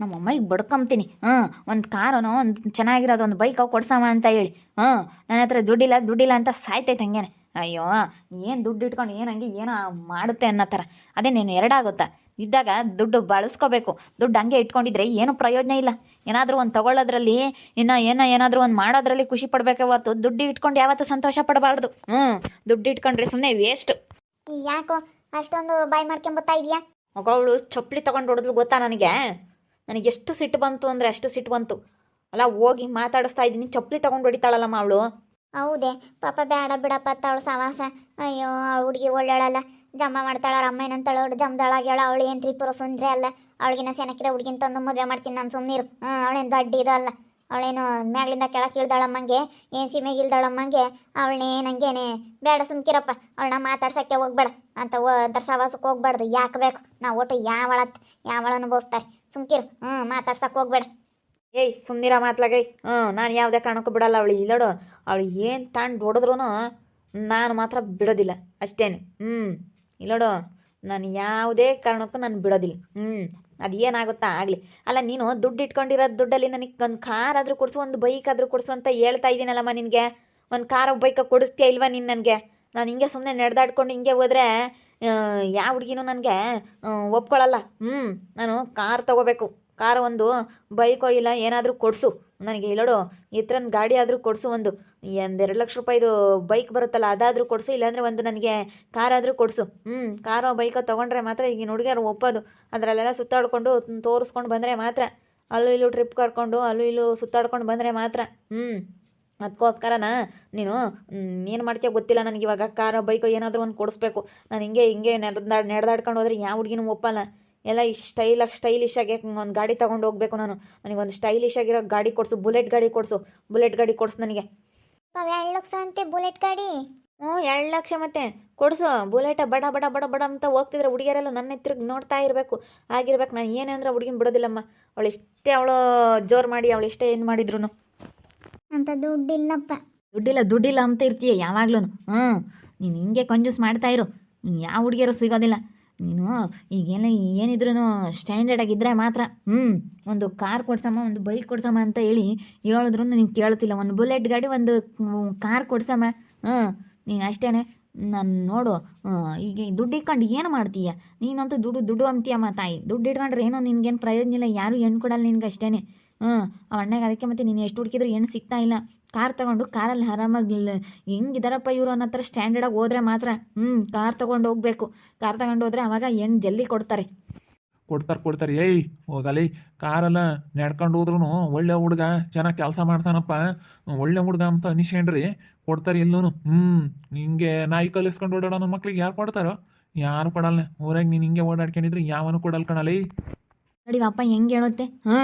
ನಮ್ಮ ಅಮ್ಮಗೆ ಬಡ್ಕೊಂತೀನಿ. ಹ್ಞೂ ಒಂದು ಕಾರನೋ ಒಂದು ಚೆನ್ನಾಗಿರೋದು ಒಂದು ಬೈಕ್ ಕೊಡ್ಸಮ್ಮ ಅಂತ ಹೇಳಿ. ಹ್ಞೂ ನನ್ನ ಹತ್ರ ದುಡ್ಡಿಲ್ಲ ದುಡ್ಡಿಲ್ಲ ಅಂತ ಸಾಯ್ತೈತೆ ಹಂಗೇನೆ. ಅಯ್ಯೋ ಏನು ದುಡ್ಡು ಇಟ್ಕೊಂಡು ಏನು ಹಂಗೆ ಏನೋ ಮಾಡುತ್ತೆ ಅನ್ನೋ ಥರ. ಅದೇ ನೀನು ಎರಡಾಗುತ್ತಾ? ಇದ್ದಾಗ ದುಡ್ಡು ಬಳಸ್ಕೋಬೇಕು. ದುಡ್ಡು ಹಂಗೆ ಇಟ್ಕೊಂಡಿದ್ರೆ ಏನು ಪ್ರಯೋಜನ ಇಲ್ಲ. ಏನಾದರೂ ಒಂದು ತಗೊಳ್ಳೋದ್ರಲ್ಲಿ ಇನ್ನು ಏನೋ ಏನಾದರೂ ಒಂದು ಮಾಡೋದ್ರಲ್ಲಿ ಖುಷಿ ಪಡಬೇಕೆ ಹೊರತು ದುಡ್ಡು ಇಟ್ಕೊಂಡು ಯಾವತ್ತೂ ಸಂತೋಷ ಪಡಬಾರ್ದು. ಹ್ಞೂ ದುಡ್ಡು ಇಟ್ಕೊಂಡ್ರೆ ಸುಮ್ಮನೆ ವೇಸ್ಟ್ ಯಾಕೋ ಅಷ್ಟೊಂದು ಬಾಯ್ ಮಾಡ್ಕೊಂಬತ್ತಾ ಇದೆಯಾ? ಮಗಳು ಚಪ್ಪಲಿ ತಗೊಂಡು ಹೊಡೆದ್ಲು ಗೊತ್ತಾ ನನಗೆ? ನನಗೆ ಎಷ್ಟು ಸಿಟ್ಟು ಬಂತು ಅಂದರೆ ಅಷ್ಟು ಸಿಟ್ಟು ಬಂತು. ಅಲ್ಲ, ಹೋಗಿ ಮಾತಾಡಿಸ್ತಾ ಇದ್ದೀನಿ. ಚಪ್ಪಲಿ ತಗೊಂಡು ಹೊಡಿತಾಳಲ್ಲಮ್ಮ ಅವಳು. ಹೌದೇ, ಪಾಪ ಬೇಡ ಬಿಡಪ್ಪ ಅವಳು ಸವಾಸ ಅಯ್ಯೋ ಹುಡುಗಿ ಒಳ್ಳೆಳಲ್ಲ. ಜಮ್ಮ ಮಾಡ್ತಾಳ ಅವ್ರ ಅಮ್ಮ ಏನಂತಾಳ, ಅವಳು ಜಮ್ದಾಳಾಗ್ಯಾಳ ಅವಳು ಏನು ತ್ರಿಪುರ ಸುಂದ್ರೆ ಅಲ್ಲ. ಅವಳಿಗಿನ ಸೆನಕಿರ ಹುಡುಗಿನ ತಂದು ಮದುವೆ ಮಾಡ್ತೀನಿ ನಾನು ಸುಮ್ಮನಿರು ಹ್ಞೂ ಅವಳೇನು ದೊಡ್ಡ ಇದಲ್ಲ ಅವಳೇನು ಮ್ಯಾಗ್ಲಿಂದ ಕೆಳಕ್ಕೆ ಇಳ್ದಾಳಮ್ಮಂಗೆ, ಏನು ಸೀಮೆಗೆ ಇಳ್ದಾಳಮ್ಮಂಗೆ ಅವಳನ್ನೇನಂಗೇನೆ ಬೇಡ ಸುಮ್ಕಿರಪ್ಪ. ಅವಳನ್ನ ಮಾತಾಡ್ಸೋಕ್ಕೆ ಹೋಗ್ಬೇಡ. ಅಂತ ಓ ದರ್ಸಾವಾಸಕ್ಕೆ ಸವಾಸಕ್ಕೆ ಹೋಗ್ಬಾರ್ದು. ಯಾಕೆ ಬೇಕು? ನಾವು ಒಟ್ಟು ಯಾವಳತ್ ಯಾವಳ ಅನುಭವಿಸ್ತಾರೆ. ಸುಮ್ಕಿರು. ಹ್ಞೂ ಮಾತಾಡ್ಸಕ್ಕೆ ಹೋಗ್ಬೇಡ ಏಯ್ ಸುಮ್ಮನಿರ ಮಾತ್ಲಾಗೈ ಹ್ಞೂ, ನಾನು ಯಾವುದೇ ಕಾರಣಕ್ಕೂ ಬಿಡಲ್ಲ ಅವಳು. ಇಲ್ಲಡು, ಅವಳು ಏನು ತಾಂಡು ಹೊಡೆದ್ರೂ ನಾನು ಮಾತ್ರ ಬಿಡೋದಿಲ್ಲ, ಅಷ್ಟೇನೆ. ಹ್ಞೂ, ಇಲ್ಲಡು, ನಾನು ಯಾವುದೇ ಕಾರಣಕ್ಕೂ ನಾನು ಬಿಡೋದಿಲ್ಲ. ಹ್ಞೂ ಅದು ಏನಾಗುತ್ತಾ ಆಗಲಿ. ಅಲ್ಲ, ನೀನು ದುಡ್ಡು ಇಟ್ಕೊಂಡಿರೋ ದುಡ್ಡಲ್ಲಿ ನನಗೆ ಒಂದು ಕಾರ್ ಆದರೂ ಕೊಡಿಸು, ಒಂದು ಬೈಕ್ ಆದರೂ ಕೊಡಿಸು ಅಂತ ಹೇಳ್ತಾ ಇದ್ದೀನಲ್ಲಮ್ಮ ನಿನಗೆ. ಒಂದು ಕಾರ್ ಬೈಕ್ ಕೊಡಿಸ್ತೀಯ ಇಲ್ವಾ ನೀನು ನನಗೆ? ನಾನು ಹಿಂಗೆ ಸುಮ್ಮನೆ ನಡೆದಾಡ್ಕೊಂಡು ಹಿಂಗೆ ಹೋದರೆ ಯಾವ ಹುಡುಗಿನೂ ನನಗೆ ಒಪ್ಕೊಳ್ಳಲ್ಲ ಹ್ಞೂ ನಾನು ಕಾರ್ ತೊಗೋಬೇಕು. ಕಾರ್ ಒಂದು, ಬೈಕೋ ಇಲ್ಲ, ಏನಾದರೂ ಕೊಡಿಸು. ನನಗೆ ಇಲ್ಲೋಡು ಥರ ಗಾಡಿ ಆದರೂ ಕೊಡಿಸು ಒಂದು. ಒಂದೆರಡು ಲಕ್ಷ ರೂಪಾಯಿದು ಬೈಕ್ ಬರುತ್ತಲ್ಲ, ಅದಾದರೂ ಕೊಡಿಸು, ಇಲ್ಲಾಂದರೆ ಒಂದು ನನಗೆ ಕಾರ್ ಆದರೂ ಕೊಡಿಸು. ಹ್ಞೂ ಕಾರೋ ಬೈಕೋ ತೊಗೊಂಡ್ರೆ ಮಾತ್ರ ಈಗಿನ ಹುಡುಗಿಯರು ಒಪ್ಪೋದು. ಅದರಲ್ಲೆಲ್ಲ ಸುತ್ತಾಡ್ಕೊಂಡು ತೋರಿಸ್ಕೊಂಡು ಬಂದರೆ ಮಾತ್ರ. ಅಲ್ಲೂ ಇಲ್ಲೂ ಟ್ರಿಪ್ ಕರ್ಕೊಂಡು, ಅಲ್ಲೂ ಇಲ್ಲೂ ಸುತ್ತಾಡ್ಕೊಂಡು ಬಂದರೆ ಮಾತ್ರ. ಹ್ಞೂ ಅದಕ್ಕೋಸ್ಕರನ ನೀನು ಏನು ಮಾಡ್ತೀಯ ಗೊತ್ತಿಲ್ಲ ನನಗೆ ಇವಾಗ ಕಾರೋ ಬೈಕೋ ಏನಾದರೂ ಒಂದು ಕೊಡಿಸ್ಬೇಕು. ನಾನು ಹಿಂಗೆ ಹಿಂಗೆ ನೆಡ್ದಾಡ್ ನಡೆದಾಡ್ಕೊಂಡು ಹೋದ್ರೆ ಯಾವ ಹುಡುಗಿನೂ ಒಪ್ಪಲ್ಲ. ಎಲ್ಲ ಈ ಸ್ಟೈಲಾಗಿ ಸ್ಟೈಲಿಶ್ ಆಗಿ ಒಂದು ಗಾಡಿ ತೊಗೊಂಡು ಹೋಗ್ಬೇಕು ನಾನು. ನನಗೆ ಒಂದು ಸ್ಟೈಲಿಶ್ ಆಗಿರೋ ಗಾಡಿ ಕೊಡಿಸು ಬುಲೆಟ್ ಗಾಡಿ ಕೊಡಿಸು. ಬುಲೆಟ್ ಗಾಡಿ ಕೊಡಿಸು ನನಗೆ. ಎರಡು ಲಕ್ಷ ಅಂತೆ ಬುಲೆಟ್ ಗಾಡಿ. ಹ್ಞೂ ಎರಡು ಲಕ್ಷ ಮತ್ತೆ. ಕೊಡಿಸು ಬುಲೆಟ ಬಡ ಬಡ ಬಡ ಬಡ ಅಂತ ಹೋಗ್ತಿದ್ರೆ ಹುಡುಗಿಯರೆಲ್ಲ ನನ್ನ ಹತ್ತಿರ ನೋಡ್ತಾ ಇರಬೇಕು. ಆಗಿರ್ಬೇಕು ನಾನು ಏನೇ ಅಂದ್ರೆ ಹುಡುಗಿನ ಬಿಡೋದಿಲ್ಲಮ್ಮ. ಅವಳು ಇಷ್ಟೇ ಅವಳು ಜೋರು ಮಾಡಿ ಅವಳು ಇಷ್ಟೇ ಏನು ಮಾಡಿದ್ರು ಅಂತ ದುಡ್ಡಿಲ್ಲಪ್ಪ. ದುಡ್ಡಿಲ್ಲ ದುಡ್ಡಿಲ್ಲ ಅಂತ ಇರ್ತೀಯ ಯಾವಾಗ್ಲೂ. ಹ್ಞೂ ನೀನು ಹಿಂಗೆ ಕಂಜೂಸ್ ಮಾಡ್ತಾ ಇರು. ಯಾವ ಹುಡುಗಿಯರು ಸಿಗೋದಿಲ್ಲ. ನೀನು ಈಗೆಲ್ಲ ಏನಿದ್ರೂ ಸ್ಟ್ಯಾಂಡರ್ಡ್ ಆಗಿದ್ದರೆ ಮಾತ್ರ. ಹ್ಞೂ ಒಂದು ಕಾರ್ ಕೊಡ್ಸಮ್ಮ, ಒಂದು ಬೈಕ್ ಕೊಡ್ಸಮ್ಮ ಅಂತ ಹೇಳಿ ಹೇಳಿದ್ರು ನೀನು ಕೇಳ್ತಿಲ್ಲ ಒಂದು ಬುಲೆಟ್ ಗಾಡಿ, ಒಂದು ಕಾರ್ ಕೊಡ್ಸಮ್ಮ. ಹ್ಞೂ ನೀನು ಅಷ್ಟೇ ನಾನು ನೋಡು ಈಗ ದುಡ್ಡು ಇಟ್ಕೊಂಡು ಏನು ಮಾಡ್ತೀಯ? ನೀನಂತೂ ದುಡ್ಡು ದುಡ್ಡು ಅಂತೀಯಮ್ಮ ತಾಯಿ. ದುಡ್ಡು ಇಟ್ಕೊಂಡ್ರೆ ಏನೋ ನಿನ್ಗೇನು ಪ್ರಯೋಜನ ಇಲ್ಲ. ಯಾರು ಹೆಣ್ಣು ಕೊಡಲ್ಲ ನಿನಗೆ ಅಷ್ಟೇ ಹ್ಞೂ ಆ ಅಣ್ಣಗೆ ಅದಕ್ಕೆ ಮತ್ತೆ ನೀನು ಎಷ್ಟು ಹುಡುಕಿದ್ರು ಏನು ಸಿಗ್ತಾ ಇಲ್ಲ. ಕಾರ್ ತಗೊಂಡು ಕಾರಲ್ಲಿ ಆರಾಮಾಗಿ ಹೆಂಗಿದಾರಪ್ಪ ಇವರು ಅನ್ನೋ ಥರ ಸ್ಟ್ಯಾಂಡರ್ಡಾಗಿ ಹೋದ್ರೆ ಮಾತ್ರ. ಹ್ಞೂ ಕಾರ್ ತಗೊಂಡು ಹೋಗ್ಬೇಕು. ಕಾರ್ ತಗೊಂಡು ಹೋದ್ರೆ ಅವಾಗ ಏನು ಜಲ್ದಿ ಕೊಡ್ತಾರೆ? ಕೊಡ್ತಾರೆ ಕೊಡ್ತಾರೆ. ಏಯ್, ಹೋಗಲಿ. ಕಾರೆಲ್ಲ ನಡ್ಕೊಂಡು ಹೋದ್ರೂ ಒಳ್ಳೆ ಹುಡುಗ ಚೆನ್ನಾಗಿ ಕೆಲಸ ಮಾಡ್ತಾನಪ್ಪ. ಒಳ್ಳೆ ಹುಡುಗ ಅಂತ ಅನಿಸ್ಕೊಂಡ್ರಿ. ಕೊಡ್ತಾರೆ ಎಲ್ಲೂ ಹ್ಞೂ ಹಿಂಗೆ ನಾಯಿ ಕಲಿಸ್ಕೊಂಡು ಓಡಾಡೋ ಮಕ್ಳಿಗೆ ಯಾರು ಕೊಡ್ತಾರೋ? ಯಾರು ಕೊಡಲ್ಲ ಊರಾಗ ನೀನು ಹಿಂಗೆ ಓಡಾಡ್ಕೊಂಡಿದ್ರೆ ಯಾವನು ಕೊಡಲ್ಲ ಕಣಲೇ. ನೋಡಿ ಅಪ್ಪ ಹೆಂಗೆ ಹೇಳುತ್ತೆ? ಹ್ಞೂ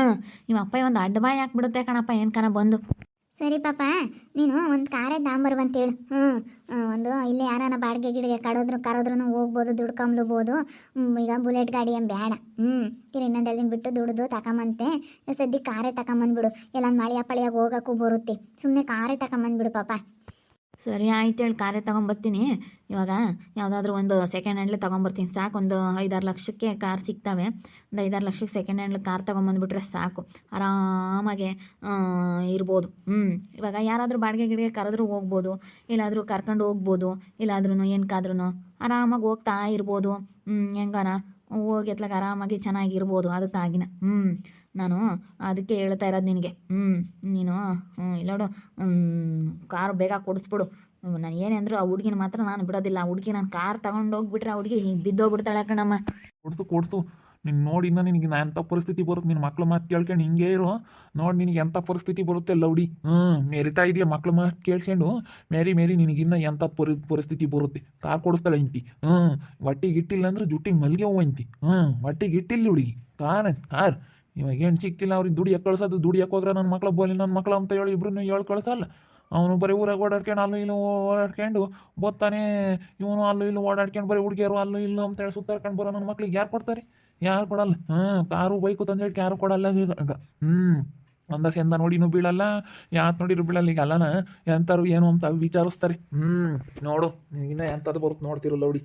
ನಿಮ್ಮ ಅಪ್ಪ ಒಂದು ಅಡ್ಡಬಾಯಿ ಹಾಕ್ಬಿಡುತ್ತೆ ಕಣಪ್ಪ, ಏನು ಕಣ ಬಂದು? ಸರಿ ಪಾಪ, ನೀನು ಒಂದು ಕಾರೇ ಅಂತೇಳು ಹ್ಞೂ ಒಂದು ಇಲ್ಲೇ ಯಾರಾನ ಬಾಡಿಗೆ ಗಿಡಿಗೆ ಕಡೋದ್ರು ಕರೋದ್ರು ಹೋಗ್ಬೋದು ದುಡ್ಕೊಂಬ್ಲಬೋದು ಈಗ ಬುಲೆಟ್ ಗಾಡಿ ಏನು ಬೇಡ ಹ್ಞೂ ಈಗ ಇನ್ನೊಂದು ಬಿಟ್ಟು ದುಡ್ದು ತಗೊಂಬಂತೆ ಸದ್ಯಕ್ಕೆ ಕಾರೇ ತಗೊಂಬಂದ್ಬಿಡು ಎಲ್ಲ ಮಳೆಯ ಪಳಿಯಾಗ ಹೋಗೋಕ್ಕೂ ಬರುತ್ತೆ. ಸುಮ್ಮನೆ ಕಾರೇ ತಗೊಂಬಂದ್ಬಿಡು ಪಾಪ. ಸರಿ ಆಯ್ತು ಹೇಳಿ ಕಾರೇ ತೊಗೊಂಬರ್ತೀನಿ. ಇವಾಗ ಯಾವುದಾದ್ರೂ ಒಂದು ಸೆಕೆಂಡ್ ಹ್ಯಾಂಡ್ಲಿ ತೊಗೊಂಬರ್ತೀನಿ. ಸಾಕು, ಒಂದು ಐದಾರು ಲಕ್ಷಕ್ಕೆ ಕಾರ್ ಸಿಗ್ತವೆ. ಒಂದು ಐದಾರು ಲಕ್ಷಕ್ಕೆ ಸೆಕೆಂಡ್ ಹ್ಯಾಂಡ್ಲಿ ಕಾರ್ ತೊಗೊಂಬಂದ್ಬಿಟ್ರೆ ಸಾಕು. ಆರಾಮಾಗೆ ಇರ್ಬೋದು. ಹ್ಞೂ ಇವಾಗ ಯಾರಾದರೂ ಬಾಡಿಗೆ ಗಿಡಿಗೆ ಕರೆದ್ರೂ ಹೋಗ್ಬೋದು. ಇಲ್ಲಾದರೂ ಕರ್ಕೊಂಡು ಹೋಗ್ಬೋದು. ಇಲ್ಲಾದ್ರೂ ಏನಕ್ಕಾದ್ರೂ ಆರಾಮಾಗಿ ಹೋಗ್ತಾ ಇರ್ಬೋದು. ಹ್ಞೂ ಹೆಂಗಾರ? ಹೋಗಿ ಎತ್ಲಾಗ ಆರಾಮಾಗಿ ಚೆನ್ನಾಗಿರ್ಬೋದು. ಅದಕ್ಕಾಗಿನ. ಹ್ಞೂ ನಾನು ಅದಕ್ಕೆ ಹೇಳ್ತಾ ಇರೋದು ನಿನಗೆ. ಹ್ಞೂ ನೀನು ಹ್ಞೂ ಇಲ್ಲೋಡು ಕಾರ್ ಬೇಗ ಕೊಡಿಸ್ಬಿಡು. ನಾನು ಏನೇ ಅಂದರೂ ಆ ಹುಡುಗಿನ ಮಾತ್ರ ನಾನು ಬಿಡೋದಿಲ್ಲ. ಆ ಹುಡುಗಿ ನಾನು ಕಾರ್ ತಗೊಂಡು ಹೋಗ್ಬಿಟ್ರೆ ಆ ಹುಡುಗಿ ಬಿದ್ದೋಗ್ಬಿಡ್ತಾಳೆ ಕಣಮ್ಮ. ಕೊಡಿಸು, ಕೊಡ್ಸು. ನೀನು ನೋಡಿ ಇನ್ನ ನಿನಗೆ ನಾ ಎಂಥ ಪರಿಸ್ಥಿತಿ ಬರುತ್ತೆ. ನಿನ್ನ ಮಕ್ಳು ಮಾತು ಕೇಳ್ಕೊಂಡು ಹಿಂಗೆ ಇರು. ನೋಡಿ ನಿನಗೆ ಎಂಥ ಪರಿಸ್ಥಿತಿ ಬರುತ್ತೆ ಲೌಡಿ. ಹ್ಞೂ ಮೆರಿತಾ ಇದೆಯಾ ಮಕ್ಳು ಮಾತು ಕೇಳ್ಕೊಂಡು. ಮೇರಿ ಮೇರಿ ನಿನಗಿನ್ನ ಎಂಥ ಪರಿ, ಪರಿಸ್ಥಿತಿ ಬರುತ್ತೆ. ಕಾರ್ ಕೊಡಿಸ್ತಾಳೆ ಇಂತಿ ಹ್ಞೂ ಹೊಟ್ಟಿಗೆ ಇಟ್ಟಿಲ್ಲ ಅಂದ್ರೆ ಜುಟ್ಟಿಗೆ ಮಲ್ಗೆ ಹೂವು ಅಂತಿ ಹ್ಞೂ ಹೊಟ್ಟಿಗೆ ಇಟ್ಟಿಲ್ಲ ಹುಡುಗಿ. ಕಾರ್ ಕಾರ್ ಇವಾಗ ಏನು ಸಿಕ್ತಿಲ್ಲ ಅವ್ರಿಗೆ ದುಡಿಯಕ್ಕೆ ಕಳ್ಸೋದು? ದುಡಿಯಕ್ಕೆ ಹೋದ್ರೆ ನನ್ನ ಮಕ್ಳು ಬೋಲಿ ನನ್ನ ಮಕ್ಳು ಅಂತ ಹೇಳಿ ಇಬ್ರು ಹೇಳಿ ಕಳ್ಸಲ್ಲ. ಅವನು ಬರೀ ಊರಾಗ ಓಡಾಡ್ಕೊಂಡು ಅಲ್ಲೂ ಇಲ್ಲೂ ಓಡಾಡ್ಕೊಂಡು ಬರ್ತಾನೆ ಇವನು ಅಲ್ಲೂ ಇಲ್ಲೂ ಓಡಾಡ್ಕೊಂಡು ಬರೀ ಹುಡುಗಿಯರು ಅಲ್ಲೂ ಇಲ್ಲೂ ಅಂತ ಹೇಳಿ ಸುತ್ತಾಡ್ಕೊಂಡು ಬರೋ ನನ್ನ ಮಕ್ಳಿಗೆ ಯಾರು ಕೊಡ್ತಾರೆ? ಯಾರು ಕೊಡಲ್ಲ? ಹಾಂ, ಕಾರು, ಬೈಕು ತಂದು ಹೇಳಿ ಯಾರು ಕೊಡಲ್ಲ ಈಗ. ಹ್ಞೂ ಒಂದ ಎಂದ ನೋಡಿನೂ ಬೀಳಲ್ಲ. ಯಾತ್ ನೋಡಿರು ಬೀಳಲ್ಲ. ಈಗ ಅಲ್ಲನ ಎಂತಾರು ಏನು ಅಂತ ವಿಚಾರಿಸ್ತಾರೆ. ಹ್ಮ್, ನೋಡು ಇನ್ನ ಎಂತದ್ದು ಬರುತ್ತೆ ನೋಡ್ತಿರಲ್ಲ ನೋಡಿ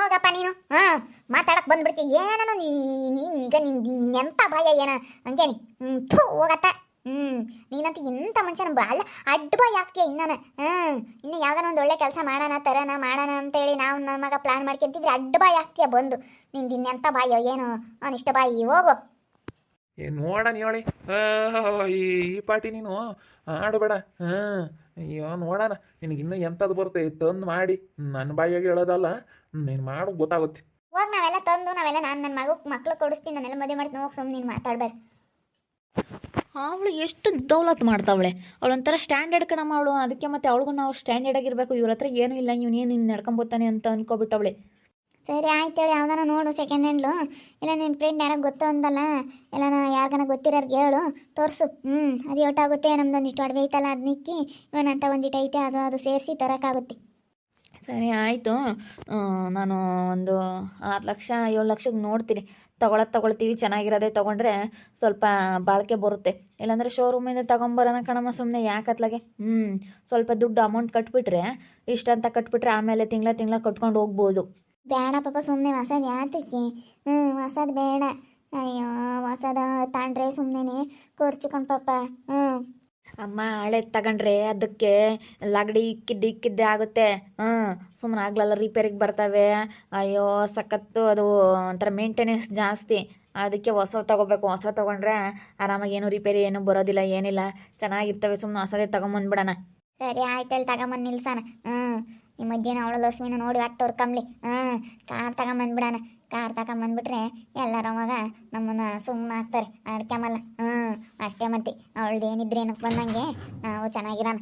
ಹೋಗಪ್ಪ ನೀನು. ಹಾ, ಮಾತಾಡಕ್ ಬಂದ್ಬಿಡ್ತಿ. ಏನೋ ನೀನು ಈಗ ನಿನ್ ಎಂತ ಭಯ ಏನ? ಹಂಗೇನಿ ಥೂ, ಹೋಗತ್ತ. ಹ್ಮ್, ನೀನಂತ ಎಂತ ಮನುಷ್ಯನ ಅಲ್ಲ, ಅಡ್ಡ ಬಾಯಿ ಆಗ್ತೀಯ ಇನ್ನನ? ಹ್ಮ್ ಇನ್ನು ಯಾವ್ದಾನ ಒಂದು ಒಳ್ಳೆ ಕೆಲಸ ಮಾಡೋಣ, ತರೋಣ, ಮಾಡೋಣ ಅಂತೇಳಿ ನಾವು ನನ್ನ ಮಗ ಪ್ಲಾನ್ ಮಾಡ್ಕೊಂತಿದ್ರೆ ಅಡ್ಡ ಬಾಯಿ ಆಗ್ತೀಯ ಬಂದು. ನಿಂದು ಇನ್ನೆಂತ ಬಾಯೋ ಏನು? ಅನಿಷ್ಟ ಬಾಯಿ, ಹೋಗು. ಏ ನೋಡಣ ಹೇಳಿ ಈ ಈ ಪಾಟಿ ನೀನು ಆಡಬೇಡ. ಹಾಂ ಅಯ್ಯೋ ನೋಡೋಣ. ನಿನಗಿನ್ನೂ ಎಂಥದ್ದು ಬರುತ್ತೆ? ತಂದು ಮಾಡಿ. ನನ್ನ ಬಾಯಿಯಾಗಿ ಹೇಳೋದಲ್ಲ ನೀನು ಮಾಡು ಗೊತ್ತಾಗುತ್ತೆ. ಹೋಗ್ ನಾವೆಲ್ಲ ತಂದು ನಾವೆಲ್ಲ ನಾನು ನನ್ನ ಮಗು ಮಕ್ಳು ಕೊಡಿಸ್ತೀನಿ ನಾನೆಲ್ಲ ಮದುವೆ ಮಾಡ್ತೀನಿ ಹೋಗಿ ಸುಮ್ಮನೆ ನೀನು ಮಾತಾಡಬೇಡ. ಅವಳು ಎಷ್ಟು ದೌಲತ್ ಮಾಡ್ತಾವಳೆ. ಅವಳೊಂಥರ ಸ್ಟ್ಯಾಂಡರ್ಡ್ ಕಣಮ್ಮ ಅವಳು. ಅದಕ್ಕೆ ಮತ್ತೆ ಅವಳಿಗೂ ನಾವು ಸ್ಟ್ಯಾಂಡರ್ಡ್ ಆಗಿರಬೇಕು. ಇವ್ರ ಹತ್ರ ಏನೂ ಇಲ್ಲ ಇವನೇನು ಇನ್ನು ನಡ್ಕೊಂಬೋತಾನೆ ಅಂತ ಅನ್ಕೊಬಿಟ್ಟವಳೆ. ಸರಿ, ಆಯ್ತು ಹೇಳಿ, ಯಾವ್ದಾನ ನೋಡು ಸೆಕೆಂಡ್ ಹ್ಯಾಂಡ್ಲು ಇಲ್ಲ ನಿನ್ನ ಫ್ರೆಂಡ್ ಯಾರೋ ಗೊತ್ತು ಅಂದಲ್ಲ, ಇಲ್ಲ ಯಾರಿಗಾನ ಗೊತ್ತಿರೋರ್ಗೆ ಹೇಳು, ತೋರಿಸು. ಹ್ಞೂ ಅದು ಏಟಾಗುತ್ತೆ ನಮ್ದೊಂದು ಇಟ್ಟು ಅಡ್ವೆ ಐತಲ್ಲ ಅದು ನಿಕ್ಕಿ ಇವನಂತ ಒಂದಿಟ್ಟು ಐತೆ, ಅದು ಅದು ಸೇರಿಸಿ ತರೋಕ್ಕಾಗುತ್ತೆ ಸರಿ, ಆಯಿತು. ನಾನು ಒಂದು ಆರು ಲಕ್ಷ, ಏಳು ಲಕ್ಷಕ್ಕೆ ನೋಡ್ತೀನಿ. ತಗೊಳೋದು ತಗೊಳ್ತೀವಿ, ಚೆನ್ನಾಗಿರೋದೇ ತೊಗೊಂಡ್ರೆ ಸ್ವಲ್ಪ ಬಾಳಿಕೆ ಬರುತ್ತೆ. ಇಲ್ಲಾಂದರೆ ಶೋರೂಮಿಂದ ತೊಗೊಂಬರೋಣ ಕಣಮ್ಮ ಸುಮ್ಮನೆ ಯಾಕೆ ಅತ್ಲಾಗೆ? ಹ್ಞೂ ಸ್ವಲ್ಪ ದುಡ್ಡು ಅಮೌಂಟ್ ಕಟ್ಬಿಟ್ರೆ ಇಷ್ಟಂತ ಕಟ್ಬಿಟ್ರೆ ಆಮೇಲೆ ತಿಂಗಳ ತಿಂಗಳ ಕಟ್ಕೊಂಡು ಹೋಗ್ಬೋದು. ಬೇಡ ಪಾಪ ಸುಮ್ಮನೆ ಹೊಸದು ಯಾತಕ್ಕೆ ಹ್ಞೂ ಹೊಸದು ಬೇಡ. ಅಯ್ಯೋ ಹೊಸದ ತಾಂಡ್ರೆ ಸುಮ್ಮನೆ ಖರ್ಚುಕೊಂಡು ಪಾಪ. ಹ್ಞೂ ಅಮ್ಮ ಹಳೆ ತಗೊಂಡ್ರೆ ಅದಕ್ಕೆ ಲಗಡಿ ಇಕ್ಕಿದ್ದು ಇಕ್ಕಿದ್ದೆ ಆಗುತ್ತೆ. ಹ್ಞೂ ಸುಮ್ಮನೆ ಆಗ್ಲಲ್ಲ ರಿಪೇರಿಗೆ ಬರ್ತವೆ. ಅಯ್ಯೋ ಸಖತ್ತು ಅದು ಒಂಥರ ಮೇಂಟೆನೆನ್ಸ್ ಜಾಸ್ತಿ. ಅದಕ್ಕೆ ಹೊಸ ತಗೋಬೇಕು. ಹೊಸ ತಗೊಂಡ್ರೆ ಆರಾಮಾಗಿ ಏನು ರಿಪೇರಿ ಏನು ಬರೋದಿಲ್ಲ ಏನಿಲ್ಲ. ಚೆನ್ನಾಗಿರ್ತವೆ ಸುಮ್ಮನೆ ಹೊಸದೇ ತಗೊಂಬಂದ್ಬಿಡಣ. ಸರಿ ಆಯ್ತು ಹೇಳಿ ತಗೊಂಬಂದು ನಿಲ್ಸಣ. ಹ್ಞೂ ನಿಮ್ಮ ಮಧ್ಯಾಹ್ನ ಅವಳು ಲಕ್ಷ್ಮಿನ ನೋಡಿ ಅಟ್ಟೋರ್ ಕಮ್ಲಿ ಹ್ಞೂ ಕಾರ್ ತಗೊಂಬಂದ್ಬಿಡಣ. ಕಾರ್ ತಗೊಂಬಂದ್ಬಿಟ್ರೆ ಎಲ್ಲರ ಮಗ ನಮ್ಮನ್ನ ಸುಮ್ಮನೆ ಹಾಕ್ತಾರೆ. ಆಡ್ಕೊಂಬಲ್ಲ ಹ್ಞೂ ಅಷ್ಟೇ ಮತ್ತೆ. ಅವಳ್ದು ಏನಿದ್ರೆ ಏನಕ್ಕೆ ಬಂದಂಗೆ ನಾವು ಚೆನ್ನಾಗಿರೋಣ.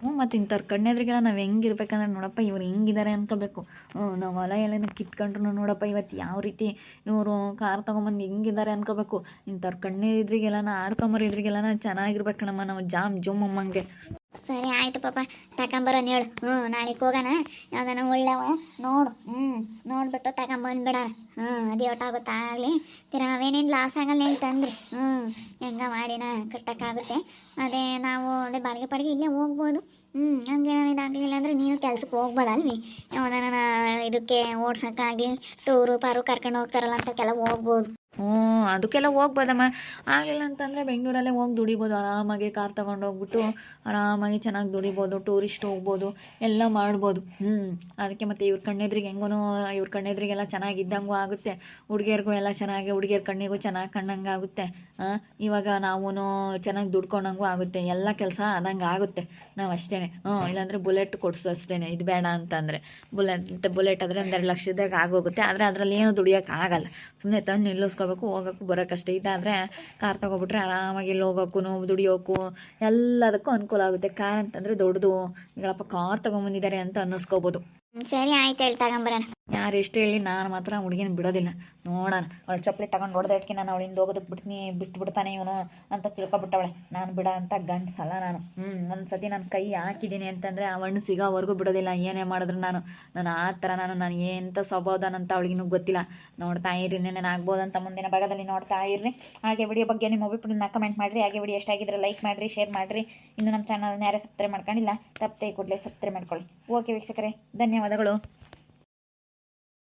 ಹ್ಞೂ, ಮತ್ತು ಇಂಥವ್ರ ಕಣ್ಣೆದ್ರಿಗೆಲ್ಲ ನಾವು ಹೆಂಗಿರ್ಬೇಕಂದ್ರೆ ನೋಡಪ್ಪ, ಇವ್ರು ಹೆಂಗಿದ್ದಾರೆ ಅನ್ಕೋಬೇಕು. ನಾವು ಹೊಲ ಎಲ್ಲ ಕಿತ್ಕೊಂಡ್ರು ನೋಡಪ್ಪ, ಇವತ್ತು ಯಾವ ರೀತಿ ಇವರು ಕಾರ್ ತೊಗೊಂಬಂದು ಹೆಂಗಿದ್ದಾರೆ ಅನ್ಕೋಬೇಕು. ಇಂಥವ್ರ ಕಣ್ಣೆದ್ರಿಗೆಲ್ಲ, ಆಡ್ಕೊಂಬರಿದ್ರಿಗೆಲ್ಲ ಚೆನ್ನಾಗಿರ್ಬೇಕು ನಮ್ಮ ನಾವು ಜಾಮ್ ಜುಮ್ ಅಮ್ಮಂಗೆ. ಸರಿ, ಆಯ್ತು ಪಾಪ. ತಗೊಂಬರೋನ್ ಹೇಳು. ಹ್ಞೂ ನಾಳೆಗೆ ಹೋಗೋಣ. ಯಾವ್ದಾನ ಒಳ್ಳೆವ ನೋಡು. ಹ್ಞೂ ನೋಡ್ಬಿಟ್ಟು ತಗೊಂಬಂದ್ಬಿಡೋಣ ಹ್ಞೂ ಅದೇ ಒಟ್ಟಾಗುತ್ತೆ ಆಗಲಿ. ತಿರ್ಗಾ ಅವೇನೇನು ಲಾಸ್ ಆಗಲ್ಲ ಹೇಳ್ತಂದ್ರಿ ಹ್ಞೂ ಹೆಂಗ ಮಾಡಿನ ಕಟ್ಟಕ್ಕಾಗುತ್ತೆ. ಅದೇ ನಾವು ಅದೇ ಬಾಡಿಗೆ ಪಾಡಿಗೆ ಇಲ್ಲೇ ಹೋಗ್ಬೋದು. ಹ್ಞೂ ನಾನು ಇದಾಗಲಿಲ್ಲ ಅಂದರೆ ನೀನು ಕೆಲ್ಸಕ್ಕೆ ಹೋಗ್ಬೋದಲ್ವಿ. ಯಾವ್ದಾನ ಇದಕ್ಕೆ ಓಡ್ಸೋಕ್ಕಾಗಲಿ, ಟೂರು, ಪಾರು ಕರ್ಕೊಂಡು ಹೋಗ್ತಾರಲ್ಲ ಅಂತಕ್ಕೆಲ್ಲ ಹೋಗ್ಬೋದು. ಹ್ಞೂ ಅದಕ್ಕೆಲ್ಲ ಹೋಗ್ಬೋದಮ್ಮ ಆಗಲಿಲ್ಲ ಅಂತಂದರೆ ಬೆಂಗಳೂರಲ್ಲೇ ಹೋಗಿ ದುಡಿಬೋದು, ಆರಾಮಾಗಿ ಕಾರ್ ತೊಗೊಂಡೋಗ್ಬಿಟ್ಟು ಆರಾಮಾಗಿ ಚೆನ್ನಾಗಿ ದುಡಿಬೋದು ಟೂರಿಸ್ಟ್ ಹೋಗ್ಬೋದು, ಎಲ್ಲ ಮಾಡ್ಬೋದು. ಹ್ಞೂ ಅದಕ್ಕೆ ಮತ್ತು ಇವ್ರ ಕಣ್ಣೆದ್ರಿಗೆ ಹೆಂಗೂ ಇವ್ರ ಕಣ್ಣೆದ್ರಿಗೆಲ್ಲ ಚೆನ್ನಾಗಿದ್ದಂಗೂ ಆಗುತ್ತೆ. ಹುಡುಗಿಯರಿಗೂ ಎಲ್ಲ ಚೆನ್ನಾಗಿ, ಹುಡುಗಿಯರ ಕಣ್ಣಿಗೂ ಚೆನ್ನಾಗಿ ಕಣ್ಣಂಗೆ ಆಗುತ್ತೆ. ಇವಾಗ ನಾವೂ ಚೆನ್ನಾಗಿ ದುಡ್ಕೊಂಡಂಗೂ ಆಗುತ್ತೆ. ಎಲ್ಲ ಕೆಲಸ ಆದಂಗೆ ಆಗುತ್ತೆ. ನಾವು ಅಷ್ಟೇ ಹ್ಞೂ ಇಲ್ಲಾಂದರೆ ಬುಲೆಟ್ ಕೊಡ್ಸು ಅಷ್ಟೇ ಇದು ಬೇಡ ಅಂತಂದರೆ. ಬುಲೆಟ್ ಬುಲೆಟ್ ಆದರೆ ಒಂದೆರಡು ಲಕ್ಷದಾಗ ಆಗೋಗುತ್ತೆ. ಆದರೆ ಅದರಲ್ಲಿ ಏನು ದುಡಿಯೋಕ್ಕಾಗಲ್ಲ ಸುಮ್ಮನೆ ತಂದು ನಿಲ್ಲಿಸ್ಕೋಬೇಕು ಹೋಗೋಕ್ಕೂ ಬರೋಕ್ಕಷ್ಟೇ ಇದ್ದಾದರೆ ಕಾರ್ ತೊಗೊಬಿಟ್ರೆ ಆರಾಮಾಗಿ ಇಲ್ಲಿ ಹೋಗೋಕ್ಕೂ ದುಡಿಯೋಕ್ಕೂ ಎಲ್ಲದಕ್ಕೂ ಅನುಕೂಲ ಆಗುತ್ತೆ. ಕಾರ್ ಅಂತಂದರೆ ದೊಡ್ಡದು. ಈಗಳಪ್ಪ ಕಾರ್ ತೊಗೊಂಬಂದಿದ್ದಾರೆ ಅಂತ ಅನ್ನಿಸ್ಕೋಬೋದು. ಸರಿ, ಆಯ್ತು ಹೇಳಿ, ತಗೊಂಬರೋಣ. ಯಾರು ಎಷ್ಟು ಹೇಳಿ ನಾನು ಮಾತ್ರ ಹುಡುಗಿನ ಬಿಡೋದಿಲ್ಲ. ನೋಡೋಣ, ಅವಳು ಚಪ್ಪಲಿ ತಗೊಂಡು ಹೊಡೆದಟ್ಕೆ ನಾನು ಅವಳಿಂದ ಹೋಗೋದಕ್ಕೆ ಬಿಡ್ತೀನಿ ಬಿಟ್ಟು ಬಿಡ್ತಾನೆ ಇವನು ಅಂತ ತಿಳ್ಕೊಬಿಟ್ಟವಳೆ. ನಾನು ಬಿಡ ಅಂತ ಗಂಡ್ಸಲ್ಲ ನಾನು. ಹ್ಞೂ ಒಂದು ಸತಿ ನಾನು ಕೈ ಹಾಕಿದ್ದೀನಿ ಅಂತಂದರೆ ಅವಣ್ಣು ಸಿಗೋವರೆಗೂ ಬಿಡೋದಿಲ್ಲ. ಏನೇ ಮಾಡಿದ್ರು ನಾನು. ನಾನು ಆ ಥರ ನಾನು ನಾನು ಎಂಥ ಸ್ವಭಾವದಾನಂತ ಅವಳಿಗಿನ್ನೂ ಗೊತ್ತಿಲ್ಲ. ನೋಡ್ತಾ ಇರಿ ನಾನು ಆಗ್ಬೋದಂತ ಮುಂದಿನ ಭಾಗದಲ್ಲಿ ನೋಡ್ತಾ ಇರ್ರಿ. ಹಾಗೆ ವಿಡಿಯೋ ಬಗ್ಗೆ ನಿಮ್ಮ ಅಭಿಪ್ರಾಯನ ಕಮೆಂಟ್ ಮಾಡಿರಿ. ಹಾಗೆ ವಿಡಿಯೋ ಎಷ್ಟಾಗಿದ್ರೆ ಲೈಕ್ ಮಾಡಿರಿ ಶೇರ್ ಮಾಡಿರಿ. ಇನ್ನು ನಮ್ಮ ಚಾನಲ್ನ ಯಾರೇ ಸಬ್ಸ್ಕ್ರೈಬ್ ಮಾಡ್ಕೊಂಡಿಲ್ಲ, ತಪ್ಪದೆ ಕೂಡಲೇ ಸಬ್ಸ್ಕ್ರೈಬ್ ಮಾಡ್ಕೊಳ್ಳಿ. ಓಕೆ ವೀಕ್ಷಕರೇ, ಧನ್ಯವಾದಗಳು.